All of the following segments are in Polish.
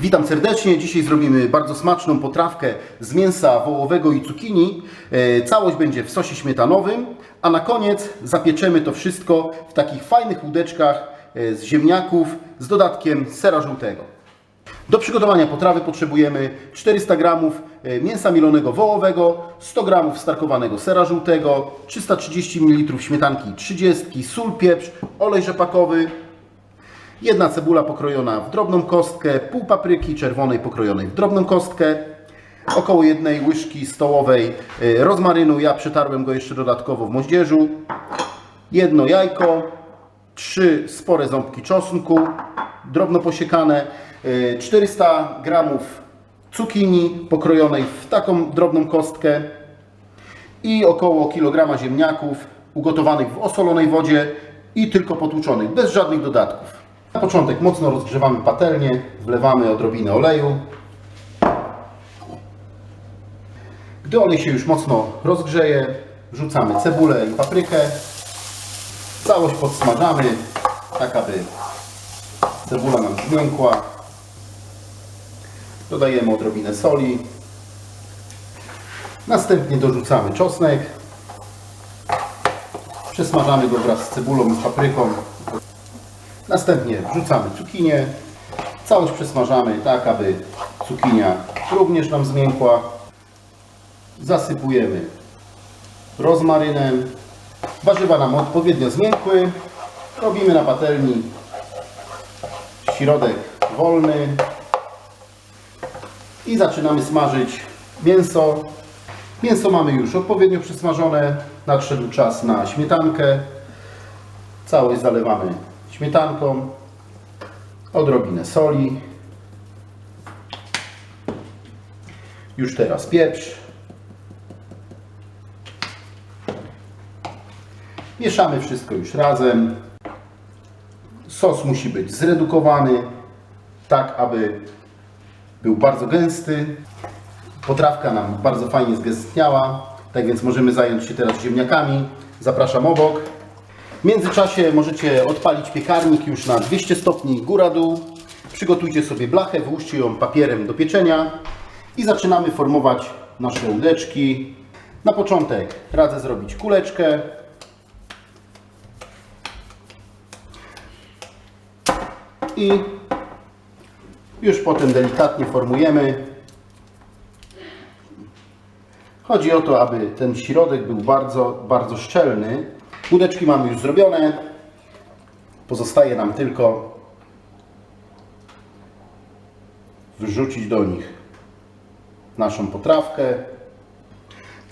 Witam serdecznie. Dzisiaj zrobimy bardzo smaczną potrawkę z mięsa wołowego i cukinii. E, Całość będzie w sosie śmietanowym, a na koniec zapieczemy to wszystko w takich fajnych łódeczkach e, z ziemniaków z dodatkiem sera żółtego. Do przygotowania potrawy potrzebujemy 400 g e, mięsa mielonego wołowego, 100 g starkowanego sera żółtego, 330 ml śmietanki 30, sól, pieprz, olej rzepakowy, Jedna cebula pokrojona w drobną kostkę, pół papryki czerwonej pokrojonej w drobną kostkę, około jednej łyżki stołowej y, rozmarynu, ja przetarłem go jeszcze dodatkowo w moździerzu, jedno jajko, trzy spore ząbki czosnku, drobno posiekane, y, 400 gramów cukinii pokrojonej w taką drobną kostkę i około kilograma ziemniaków ugotowanych w osolonej wodzie i tylko potłuczonych, bez żadnych dodatków. Na początek mocno rozgrzewamy patelnię, wlewamy odrobinę oleju. Gdy olej się już mocno rozgrzeje, wrzucamy cebulę i paprykę. Całość podsmażamy, tak aby cebula nam zmiękła. Dodajemy odrobinę soli. Następnie dorzucamy czosnek. Przesmażamy go wraz z cebulą i papryką. Następnie wrzucamy cukinię. Całość przesmażamy tak, aby cukinia również nam zmiękła. Zasypujemy rozmarynem. Warzywa nam odpowiednio zmiękły. Robimy na patelni środek wolny. I zaczynamy smażyć mięso. Mięso mamy już odpowiednio przesmażone. Nadszedł czas na śmietankę. Całość zalewamy śmietanką, odrobinę soli, już teraz pieprz. Mieszamy wszystko już razem. Sos musi być zredukowany, tak aby był bardzo gęsty. Potrawka nam bardzo fajnie zgęstniała, tak więc możemy zająć się teraz ziemniakami. Zapraszam obok. W międzyczasie możecie odpalić piekarnik już na 200 stopni góra-dół. Przygotujcie sobie blachę, wyłóżcie ją papierem do pieczenia i zaczynamy formować nasze łódeczki. Na początek radzę zrobić kuleczkę. I już potem delikatnie formujemy. Chodzi o to, aby ten środek był bardzo, bardzo szczelny. Łódeczki mamy już zrobione. Pozostaje nam tylko wrzucić do nich naszą potrawkę.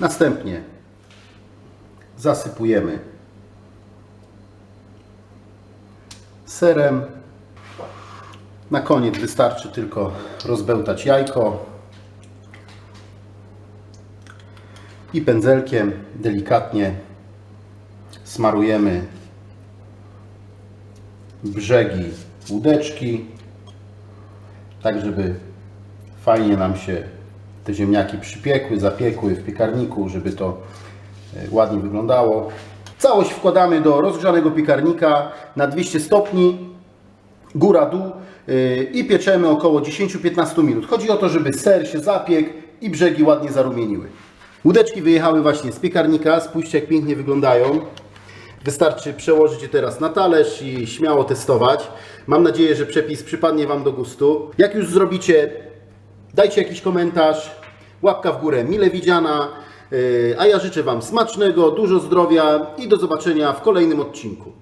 Następnie zasypujemy serem. Na koniec wystarczy tylko rozbełtać jajko i pędzelkiem delikatnie smarujemy brzegi łódeczki, tak żeby fajnie nam się te ziemniaki przypiekły, zapiekły w piekarniku, żeby to e, ładnie wyglądało. Całość wkładamy do rozgrzanego piekarnika na 200 stopni, góra-dół yy, i pieczemy około 10-15 minut. Chodzi o to, żeby ser się zapiekł i brzegi ładnie zarumieniły. Łódeczki wyjechały właśnie z piekarnika. Spójrzcie, jak pięknie wyglądają. Wystarczy przełożyć je teraz na talerz i śmiało testować. Mam nadzieję, że przepis przypadnie Wam do gustu. Jak już zrobicie, dajcie jakiś komentarz, łapka w górę mile widziana. Yy, A ja życzę Wam smacznego, dużo zdrowia i do zobaczenia w kolejnym odcinku.